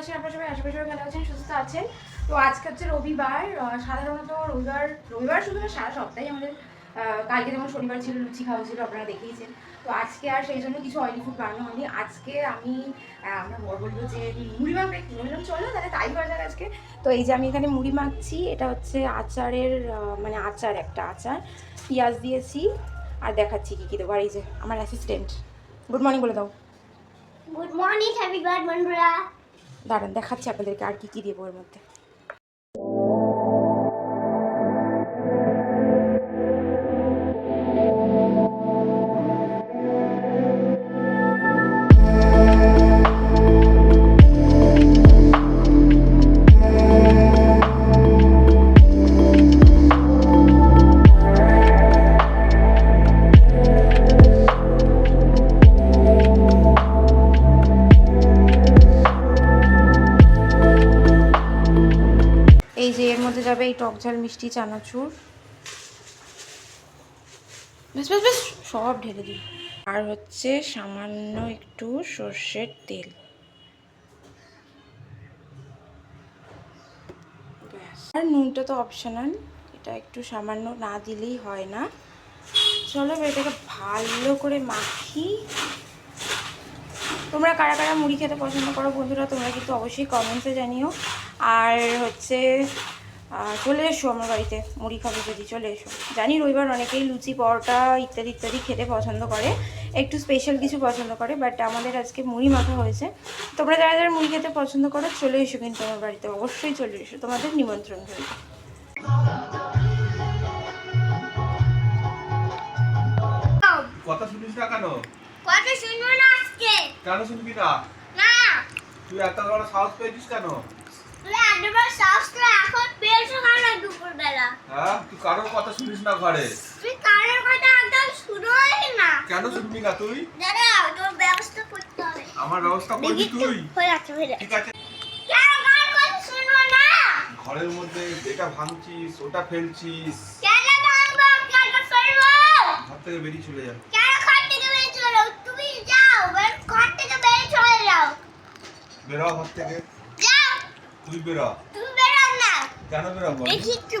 আছেন, আপনার সবাই, আশেপাশে ভালো আছেন, সুস্থ আছেন। তো আজকে হচ্ছে রবিবার সাধারণত রবিবার রবিবার শুধু সারা সপ্তাহে আমাদের কালকে যেমন শনিবার ছিল, লুচি খাওয়া ছিল আপনারা দেখেইছেন তো আজকে আর সেই জন্য কিছু অয়েলি ফুড বানানো হয়নি। আজকে আমি আমরা বর বলব যে মুড়ি মাখবে বললাম চলো, তাহলে তাই করা যাক আজকে। তো এই যে আমি এখানে মুড়ি মাখছি, এটা হচ্ছে আচারের মানে আচার একটা আচার। পেঁয়াজ দিয়েছি, আর দেখাচ্ছি কী কী দেবো। আর এই যে আমার অ্যাসিস্ট্যান্ট গুড মর্নিং বলে দাও। গুড মর্নিং হ্যাপি বার্থ বন্ধুরা। দাঁড়ান দেখাচ্ছি আপনাদেরকে আর কি কি দেবো এর মধ্যে। এই যে এর মধ্যে যাবে এই টক ঝাল, মিষ্টি, চানাচুর। বেশ বেশ বেশ সব ঢেলে দিই। আর হচ্ছে সামান্য একটু সর্ষের তেল। আর নুনটা তো অপশনাল এটা একটু সামান্য না দিলেই হয় না। চলো এটাকে ভালো করে মাখি। তোমরা কারা কারা মুড়ি খেতে পছন্দ করো বন্ধুরা, তোমরা কিন্তু অবশ্যই কমেন্টসে জানিও। আর হচ্ছে চলে এসো আমার বাড়িতে মুড়ি খাবে যদি চলে এসো। জানি রবিবার অনেকেই লুচি পরোটা ইত্যাদি ইত্যাদি খেতে পছন্দ করে একটু স্পেশাল কিছু পছন্দ করে বাট আমাদের আজকে মুড়ি মাখা হয়েছে। তোমরা যারা যারা মুড়ি খেতে পছন্দ করো চলে এসো কিন্তু আমার বাড়িতে অবশ্যই চলে এসো তোমাদের নিমন্ত্রণ রইল। কথা শুনিস না কেন? কথা শুনব না আজকে। কেন শুনবি না? না। তুই এত বড় সাহস পেয়েছিস কেন? হ্যাঁ তুই কারোর কথা শুনিস না ঘরে? তুই কারোর কথা একদম শুনোই না। কেন শুনবি না তুই? দাঁড়াও তোর ব্যবস্থা করতে হবে। আমার ব্যবস্থা করবি তুই? হয়ে যাচ্ছে হয়ে ঠিক আছে। কেন কার কথা শুনব না? ঘরের মধ্যে এটা ভাঙছিস ওটা ফেলছিস। কেন ভাঙবো? কেন ফেলব। ঘর থেকে বেরিয়ে চলে যা। কেন ঘর থেকে বেরিয়ে চলে যাও? তুমি যাও ঘর থেকে বেরিয়ে চলে যাও। বেরো ঘর থেকে। তুই বেরো। তুই বেরো না। কেন বেরো দেখি একটু